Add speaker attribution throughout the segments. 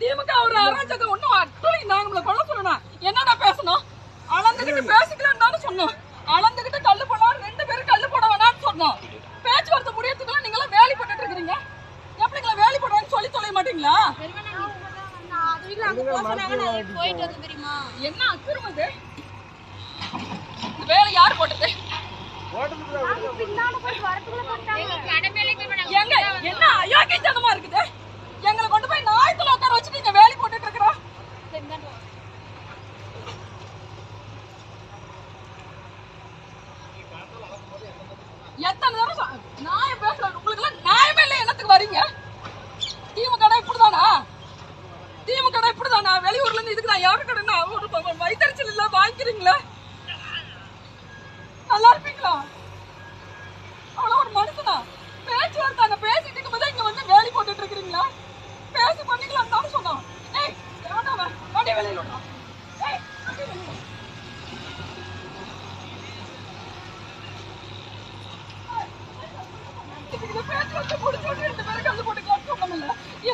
Speaker 1: திமுக அவர் அராஜகம் ஒண்ணும் அட்டுளி நான் உங்களை கொள்ள சொல்லணும் என்னடா பேசணும்? அளந்துகிட்டு பேசிக்கலாம்னு சொன்னோம். அளந்துகிட்டு கல்லு போனோம் ரெண்டு பேரும் கல்லு போட வேணாம்னு சொன்னோம். பேச்சுவார்த்தை முடியறதுக்குள்ள நீங்களாம் வேலை போட்டுட்டு இருக்கிறீங்க எப்படிங்களா வேலை போடுறேன்னு சொல்லி தொலைய மாட்டீங்களா? என்ன அக்கிரமம் வேலை யார் போட்டது?
Speaker 2: என்ன
Speaker 1: எத்தனை தடவை சொ- நியாயம் பேசுறேன் உங்களுக்கு எல்லாம் நியாயமே இல்லை என்னத்துக்கு வரீங்க? திமுக கடை இப்படிதானா? திமுக கடை இப்படிதானா? வெளியூர்ல இருந்து இதுக்கு நான் யாரு கடைனா ஒரு ப- இல்ல வாங்கிக்கிறீங்களா? நல்லா இருப்பீங்களா?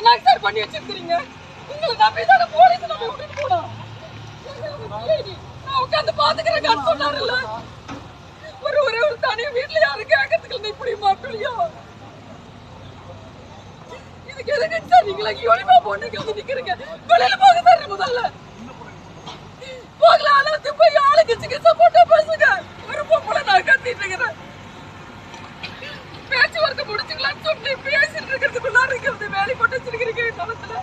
Speaker 1: என்ன சார் பண்ணி வச்சிருக்கீங்க உங்களை நம்பி தானே போலீஸ் நம்ம விட்டுட்டு போனோம் நான் உட்காந்து பாத்துக்கிறேன் சொன்னாருல்ல. ஒரு ஒரே ஒரு தனி வீட்டுல யாரும் கேட்கறதுக்கு இல்லை இப்படி மாட்டலையோ இதுக்கு எதுக்கு சார் நீங்களா? யூனிஃபார்ம் போட்டு வந்து நிக்கிறீங்க. வெளியில போக சார் முதல்ல. போகலாம் ஆளாத்து போய் ஆளுக்கு சிகிச்சை போட்டா பேசுங்க. ஒரு பொம்பளை நான் கத்திட்டு இருக்கிறேன் பேச்சுவார்த்தை முடிச்சுக்கலாம்னு சொல்லி பேசிட்டு இருக்கிறதுக்குள்ள இருக்கிறது வேலை போட்டு வச்சிருக்கிறீங்க காலத்துல.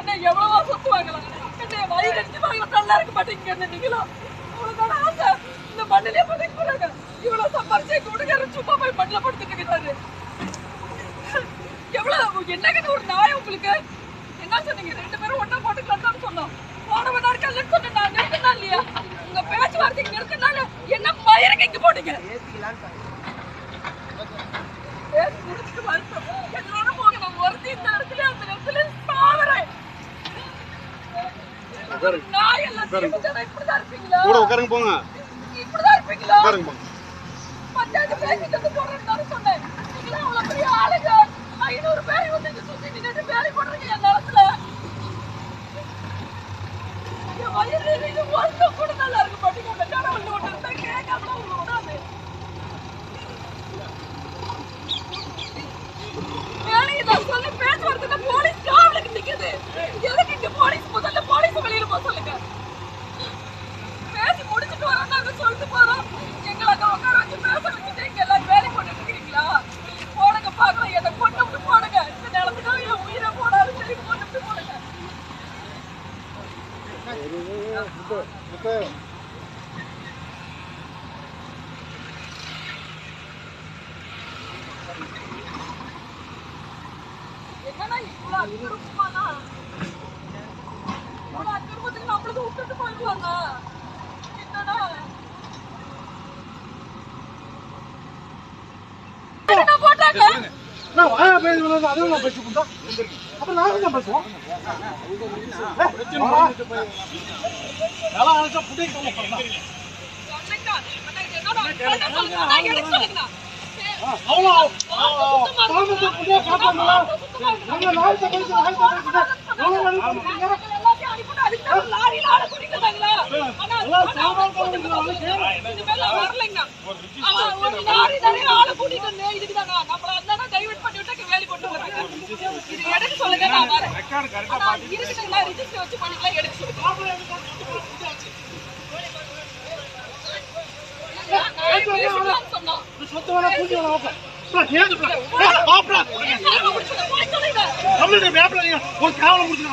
Speaker 1: என்ன எவ்வளவா சொத்து வாங்கலாம் என்ன வயிறு அடிச்சு வாங்கலாம் நல்லா இருக்க மாட்டீங்க என்ன நீங்களும் அவ்வளவுதான ஆசை. இந்த மண்ணிலே பதுக்கி போறாங்க. இவ்வளவு சம்பாரிச்சு கொடுக்கிற சும்மா போய் மண்ணில் படுத்துட்டு இருக்கிறாரு. எவ்வளவு என்னங்க ஒரு நாய் உங்களுக்கு? என்ன சொன்னீங்க? ரெண்டு பேரும் ஒன்னா போட்டுக்கலாம் தான் சொன்னோம். போனவனா கல்லு சொன்ன நான் நிறுத்தினா இல்லையா? உங்க பேச்சுவார்த்தைக்கு நிறுத்தினால என்ன மயிருக்கு இங்க போட்டீங்க? கூட உட்காருங்க
Speaker 3: போங்க
Speaker 1: இப்படிதான் இருப்பீங்களா உட்காருங்க
Speaker 3: போங்க
Speaker 1: பஞ்சாயத்து பேசிட்டு வந்து போறேன்னு என்னன்னா இவ்வளவு அக்கிரமமானா இவ்வளவு அக்கிரமத்துக்கு நம்மளுக்கு விட்டுட்டு போயிடுவாங்க என்னடா? போட்டாங்க
Speaker 4: நான் வாயா பேசுவேன் அதுவும் நான் பேசி அப்புறம் நானும் தான் பேசுவோம்
Speaker 1: நல்லா பேசலாம்னு சொன்னோம்.
Speaker 4: சொத்து வேணா பூஜை வேணா ஓப்பேன் ஏது ஆப்ரா பேசாம
Speaker 1: முடிச்சுட்டு போய் சொல்லுங்க.
Speaker 4: நம்மளுடைய வேப்பில நீங்க ஒரு கேவலம் முடிச்சு